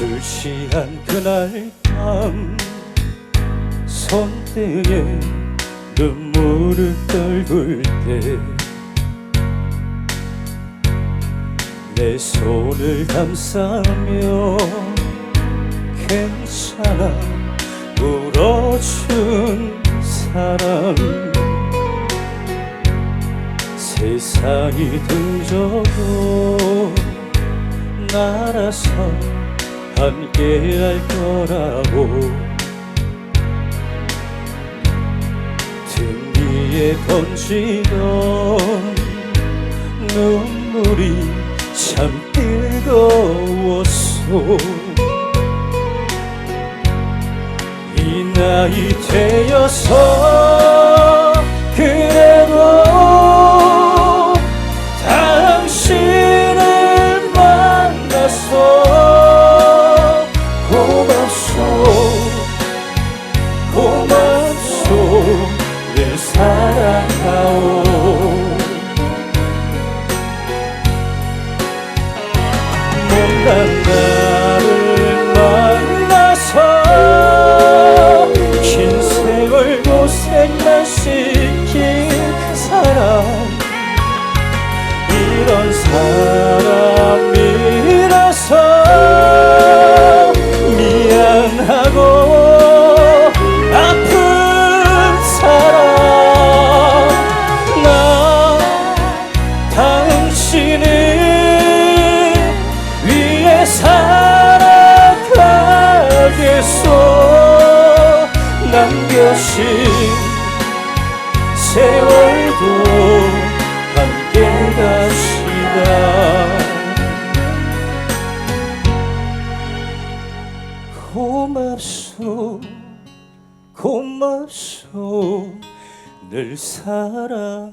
술 취한 그날 밤 손등에 눈물을 떨굴 때 내 손을 감싸며 괜찮아 울어준 사람. 세상이 등져도 날아서 함께 할 거라고. 등 위에 번지던 눈물이 참 뜨거웠소. 이 나이 되어서 난 나를 만나서 긴 세월 고생만 시킨 사람. 이런 사람이라서 미안하고 아픈 사람. 나 당신을 남겨진 세월도 함께 갑시다. 고맙소 고맙소. 늘 사랑하오